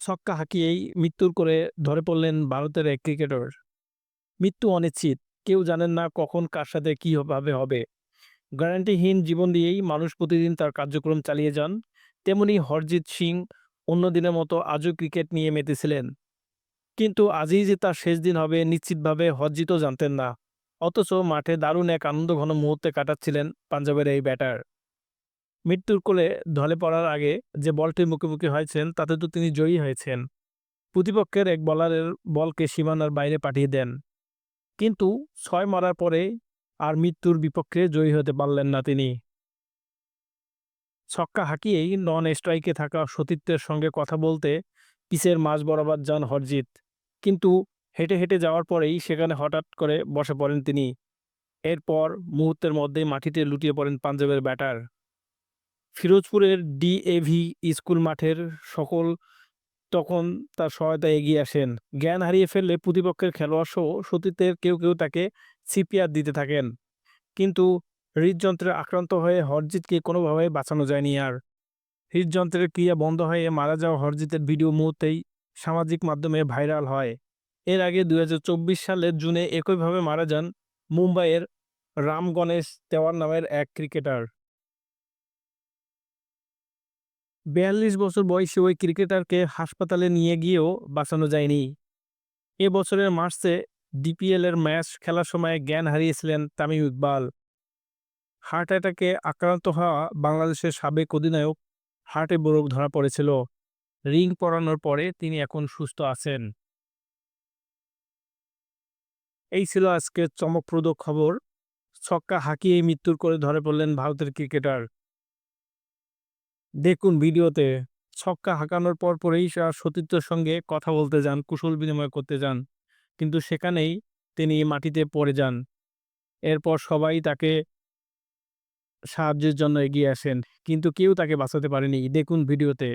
ছক্কা হাঁকিয়েই মৃত্যুর করে ধরে পড়লেন ভারতের এক ক্রিকেটার মৃত্যু অনিশ্চিত। কেউ জানেন না কখন কার সাথে কী ভাবে হবে। গ্যারান্টিহীন জীবন দিয়েই মানুষ প্রতিদিন তার কার্যক্রম চালিয়ে যান। তেমনি হরজিৎ সিং অন্য দিনের মতো আজও ক্রিকেট নিয়ে মেতেছিলেন। কিন্তু আজই যে তার শেষ দিন হবে নিশ্চিতভাবে হরজিতও জানতেন না। অথচ মাঠে দারুণ এক আনন্দঘন মুহূর্তে কাটাচ্ছিলেন পাঞ্জাবের এই ব্যাটার মৃত্যুর কোলে ঢলে পড়ার আগে যে বলটির মুখোমুখি হয়েছেন, তাতে তো তিনি জয়ী হয়েছেন। প্রতিপক্ষের এক বলারের বলকে সীমানার বাইরে পাঠিয়ে দেন। কিন্তু ছয় মারার পরে আর মৃত্যুর বিপক্ষে জয়ী হতে পারলেন না তিনি। ছক্কা হাঁকিয়েই নন স্ট্রাইকে থাকা সতীর্থের সঙ্গে কথা বলতে পিসের মাঝ বরাবর যান হরজিৎ। কিন্তু হেঁটে হেঁটে যাওয়ার পরেই সেখানে হঠাৎ করে বসে পড়েন তিনি। এরপর মুহূর্তের মধ্যেই মাটিতে লুটিয়ে পড়েন পাঞ্জাবের ব্যাটার। ফিরোজপুরের ডিএভি স্কুল মাঠের সকল তখন তার সহায়তায় এগিয়ে আসেন। জ্ঞান হারিয়ে ফেললে প্রতিপক্ষের খেলোয়াড় সহ সতীর্থের কেউ কেউ তাকে সিপিআর দিতে থাকেন। কিন্তু হৃদযন্ত্রে আক্রান্ত হয়ে হরজিৎকে কোনোভাবে বাঁচানো যায়নি আর। হৃদযন্ত্রের ক্রিয়া বন্ধ হয়ে মারা যাওয়া হরজিতের ভিডিও মুহূর্তেই সামাজিক মাধ্যমে ভাইরাল হয়। এর আগে দুই হাজার চব্বিশ সালের জুনে একইভাবে মারা যান মুম্বাইয়ের রাম গণেশ তেওয়ার নামের এক ক্রিকেটার। বিয়াল্লিশ বছর বয়সী ওই ক্রিকেটারকে হাসপাতালে নিয়ে গিয়েও বাঁচানো যায়নি। এ বছরের মার্চে ডিপিএল এর ম্যাচ খেলার সময় জ্ঞান হারিয়েছিলেন তামিম ইকবাল। হার্ট অ্যাটাকে আক্রান্ত হওয়া বাংলাদেশের সাবেক অধিনায়ক হার্টে বরফ ধরা পড়েছিল। রিং পরানোর পরে তিনি এখন সুস্থ আছেন। এই ছিল আজকের চমকপ্রদ খবর। ছক্কা হাঁকিয়ে মৃত্যুর করে ধরে পড়লেন ভারতের ক্রিকেটার। দেখুন ভিডিওতে ছক্কা হাঁকানোর পর পরেই তার সতীর্থের সঙ্গে কথা বলতে যান, কুশল বিনিময় করতে যান। কিন্তু সেখানেই তিনি মাটিতে পড়ে যান। এরপর সবাই তাকে সাহায্যের জন্য এগিয়ে আসেন। কিন্তু কেউ তাকে বাঁচাতে পারেনি। দেখুন ভিডিওতে।